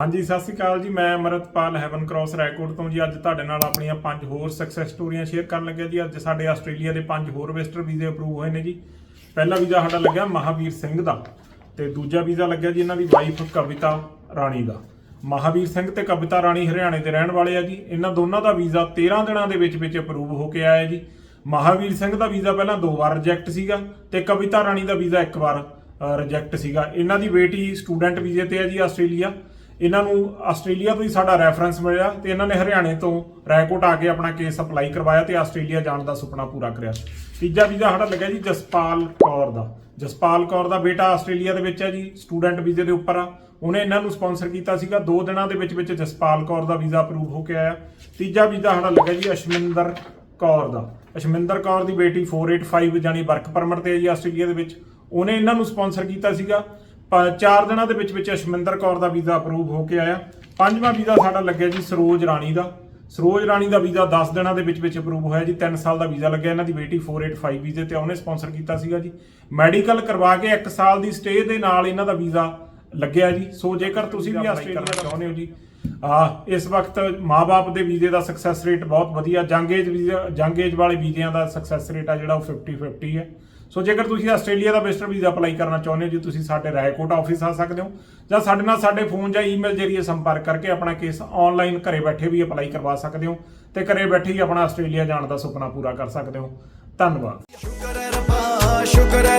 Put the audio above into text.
ਹਾਂਜੀ, ਸਤਿ ਸ਼੍ਰੀ ਅਕਾਲ ਜੀ। ਮੈਂ ਅਮਰਤਪਾਲ ਹੈਵਨ ਕ੍ਰਾਸ ਰੈਕੋਰਡ ਤੋਂ ਜੀ। ਅੱਜ ਤੁਹਾਡੇ ਨਾਲ ਆਪਣੀਆਂ ਪੰਜ ਹੋਰ ਸਕਸੈਸ ਸਟੋਰੀਆਂ ਸ਼ੇਅਰ ਕਰਨ ਲੱਗਿਆ ਜੀ। ਅੱਜ ਸਾਡੇ ਆਸਟ੍ਰੇਲੀਆ ਦੇ ਪੰਜ ਹੋਰ ਵੈਸਟਰ ਵੀਜ਼ੇ ਅਪਰੂਵ ਹੋਏ ਨੇ ਜੀ। ਪਹਿਲਾ ਵੀਜ਼ਾ ਸਾਡਾ ਲੱਗਿਆ ਮਹਾਵੀਰ ਸਿੰਘ ਦਾ ਤੇ ਦੂਜਾ ਵੀਜ਼ਾ ਲੱਗਿਆ ਜੀ ਇਹਨਾਂ ਦੀ ਵਾਈਫ ਕਵਿਤਾ ਰਾਣੀ ਦਾ। ਮਹਾਵੀਰ ਸਿੰਘ ਤੇ ਕਵਿਤਾ ਰਾਣੀ ਹਰਿਆਣੇ ਦੇ ਰਹਿਣ ਵਾਲੇ ਆ ਜੀ। ਇਹਨਾਂ ਦੋਨਾਂ ਦਾ ਵੀਜ਼ਾ 13 ਦਿਨਾਂ ਦੇ ਵਿੱਚ ਵਿੱਚ ਅਪਰੂਵ ਹੋ ਕੇ ਆਇਆ ਜੀ। ਮਹਾਵੀਰ ਸਿੰਘ ਦਾ ਵੀਜ਼ਾ ਪਹਿਲਾਂ ਦੋ ਵਾਰ ਰਿਜੈਕਟ ਸੀਗਾ ਤੇ ਕਵਿਤਾ ਰਾਣੀ ਦਾ ਵੀਜ਼ਾ ਇੱਕ ਵਾਰ ਰਿਜੈਕਟ ਸੀਗਾ। ਇਹਨਾਂ ਦੀ ਬੇਟੀ ਸਟੂਡੈਂਟ ਵੀਜ਼ੇ ਤੇ ਹੈ ਜੀ ਆਸਟ੍ਰੇਲੀਆ। ਇਹਨਾਂ ਨੂੰ ਆਸਟ੍ਰੇਲੀਆ ਤੋਂ ਹੀ ਸਾਡਾ ਰੈਫਰੈਂਸ ਮਿਲਿਆ ਤੇ ਇਹਨਾਂ ਨੇ ਹਰਿਆਣੇ ਤੋਂ ਰੈਕੋਟ ਆ ਕੇ ਆਪਣਾ ਕੇਸ ਅਪਲਾਈ ਕਰਵਾਇਆ ਤੇ ਆਸਟ੍ਰੇਲੀਆ ਜਾਣ ਦਾ ਸੁਪਨਾ ਪੂਰਾ ਕਰਿਆ। ਤੀਜਾ ਵੀਜ਼ਾ ਸਾਡਾ ਲੱਗਿਆ ਜੀ ਜਸਪਾਲ ਕੌਰ ਦਾ। ਜਸਪਾਲ ਕੌਰ ਦਾ ਬੇਟਾ ਆਸਟ੍ਰੇਲੀਆ ਦੇ ਵਿੱਚ ਹੈ ਜੀ ਸਟੂਡੈਂਟ ਵੀਜ਼ੇ ਦੇ ਉੱਪਰ ਆ। ਉਹਨੇ ਇਹਨਾਂ ਨੂੰ ਸਪਾਂਸਰ ਕੀਤਾ ਸੀਗਾ, ਦੋ ਦਿਨਾਂ ਦੇ ਵਿੱਚ ਵਿੱਚ ਜਸਪਾਲ ਕੌਰ ਦਾ ਵੀਜ਼ਾ ਅਪਰੂਵ ਹੋ ਕੇ ਆਇਆ। ਤੀਜਾ ਵੀਜ਼ਾ ਸਾਡਾ ਲੱਗਿਆ ਜੀ ਅਸ਼ਮਿੰਦਰ ਕੌਰ ਦਾ। ਅਸ਼ਮਿੰਦਰ ਕੌਰ ਦੀ ਬੇਟੀ 485 ਜਾਨੀ ਵਰਕ ਪਰਮਿਟ ਤੇ ਹੈ ਜੀ ਆਸਟ੍ਰੇਲੀਆ ਦੇ ਵਿੱਚ। ਉਹਨੇ ਇਹਨਾਂ ਨੂੰ ਸਪਾਂਸਰ ਕੀਤਾ ਸੀਗਾ। ਚਾਰ ਦਿਨਾਂ ਦੇ ਵਿੱਚ ਵਿੱਚ ਅਸ਼ਮਿੰਦਰ ਕੌਰ ਦਾ ਵੀਜ਼ਾ ਅਪਰੂਵ ਹੋ ਕੇ ਆਇਆ। ਪੰਜਵਾਂ ਵੀਜ਼ਾ ਸਾਡਾ ਲੱਗਿਆ ਜੀ ਸਰੋਜ ਰਾਣੀ ਦਾ। ਸਰੋਜ ਰਾਣੀ ਦਾ ਵੀਜ਼ਾ 10 ਦਿਨਾਂ ਦੇ ਵਿੱਚ ਵਿੱਚ ਅਪਰੂਵ ਹੋਇਆ ਜੀ। 3 ਸਾਲ ਦਾ ਵੀਜ਼ਾ ਲੱਗਿਆ ਇਹਨਾਂ ਦੀ ਬੇਟੀ 485 ਵੀਜ਼ੇ ਤੇ ਉਹਨੇ ਸਪਾਂਸਰ ਕੀਤਾ ਸੀਗਾ ਜੀ। ਮੈਡੀਕਲ ਕਰਵਾ ਕੇ 1 ਸਾਲ ਦੀ ਸਟੇ ਦੇ ਨਾਲ ਇਹਨਾਂ ਦਾ ਵੀਜ਼ਾ ਲੱਗਿਆ ਜੀ। ਸੋ ਜੇਕਰ ਤੁਸੀਂ ਵੀ ਆਸਟ੍ਰੇਲੀਆ ਚਾਹੁੰਦੇ ਹੋ ਜੀ ਆ ਇਸ ਵਕਤ ਮਾਪੇ ਦੇ ਵੀਜ਼ੇ ਦਾ ਸਕਸੈਸ ਰੇਟ ਬਹੁਤ ਵਧੀਆ। ਜੰਗ ਏਜ ਵੀਜ਼ਾ ਜੰਗ ਏਜ ਵਾਲੇ ਵੀਜ਼ਿਆਂ ਦਾ ਸਕਸੈਸ ਰੇਟ ਆ ਜਿਹੜਾ ਉਹ 50 50 ਹੈ। ਸੋ ਜੇਕਰ ਤੁਸੀਂ ਆਸਟ੍ਰੇਲੀਆ ਦਾ ਵਿਜ਼ਟਰ ਵੀਜ਼ਾ ਅਪਲਾਈ ਕਰਨਾ ਚਾਹੁੰਦੇ ਹੋ, ਜੀ ਤੁਸੀਂ ਸਾਡੇ ਰਾਏਕੋਟ ਆਫਿਸ ਆ ਸਕਦੇ ਹੋ, ਜਾਂ ਸਾਡੇ ਨਾਲ ਸਾਡੇ ਫੋਨ ਜਾਂ ਈਮੇਲ ਜਰੀਏ ਸੰਪਰਕ ਕਰਕੇ ਆਪਣਾ ਕੇਸ ਆਨਲਾਈਨ ਘਰੇ ਬੈਠੇ ਵੀ ਅਪਲਾਈ ਕਰਵਾ ਸਕਦੇ ਹੋ ਤੇ ਘਰੇ ਬੈਠੇ ਹੀ ਆਪਣਾ ਆਸਟ੍ਰੇਲੀਆ ਜਾਣ ਦਾ ਸੁਪਨਾ ਪੂਰਾ ਕਰ ਸਕਦੇ ਹੋ। ਧੰਨਵਾਦ। ਸ਼ੁਕਰ ਹੈ ਰੱਬਾ, ਸ਼ੁਕਰ ਹੈ